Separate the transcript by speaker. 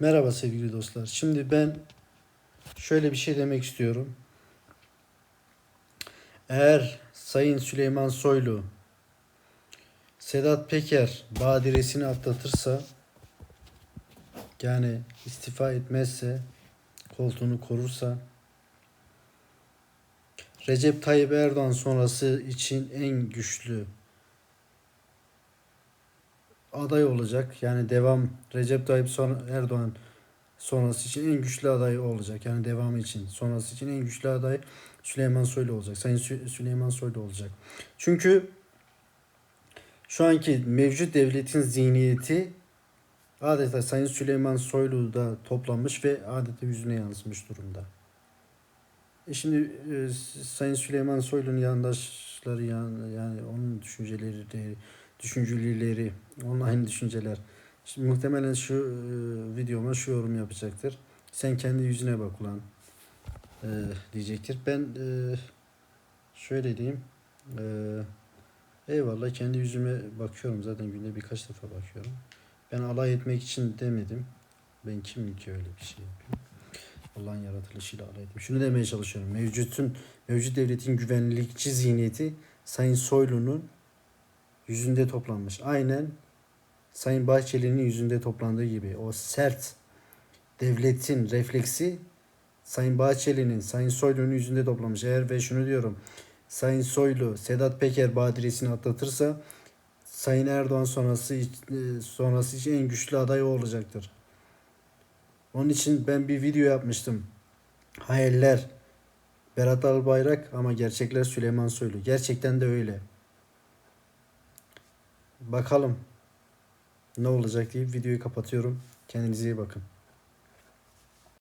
Speaker 1: Merhaba sevgili dostlar. Şimdi ben şöyle bir şey demek istiyorum. Eğer Sayın Süleyman Soylu Sedat Peker badiresini atlatırsa yani istifa etmezse koltuğunu korursa Recep Tayyip Erdoğan sonrası için en güçlü aday olacak. Yani devam Recep Tayyip Erdoğan sonrası için en güçlü aday olacak. Yani devamı için sonrası için en güçlü aday Süleyman Soylu olacak. Sayın Sü- Süleyman Soylu olacak. Çünkü şu anki mevcut devletin zihniyeti adeta Sayın Süleyman Soylu'da toplanmış ve adeta yüzüne yansımış durumda. E şimdi e, Sayın Süleyman Soylu'nun yandaşları yani, yani onun düşünceleri de düşüncelileri, onun aynı düşünceler. Şimdi muhtemelen şu e, videoma şu yorum yapacaktır. Sen kendi yüzüne bak ulan e, diyecektir. Ben e, şöyle diyeyim. E, eyvallah kendi yüzüme bakıyorum. Zaten günde birkaç defa bakıyorum. Ben alay etmek için demedim. Ben kimim ki öyle bir şey yapayım. Allah'ın yaratılışıyla alay ettim. Şunu demeye çalışıyorum. Mevcutun, mevcut devletin güvenlikçi zihniyeti Sayın Soylu'nun yüzünde toplanmış. Aynen Sayın Bahçeli'nin yüzünde toplandığı gibi o sert devletin refleksi Sayın Bahçeli'nin, Sayın Soylu'nun yüzünde toplanmış. Eğer ve şunu diyorum. Sayın Soylu, Sedat Peker badiresini atlatırsa Sayın Erdoğan sonrası e, sonrası için en güçlü aday o olacaktır. Onun için ben bir video yapmıştım. Hayaller Berat Albayrak ama gerçekler Süleyman Soylu. Gerçekten de öyle. Bakalım ne olacak deyip videoyu kapatıyorum. Kendinize iyi bakın.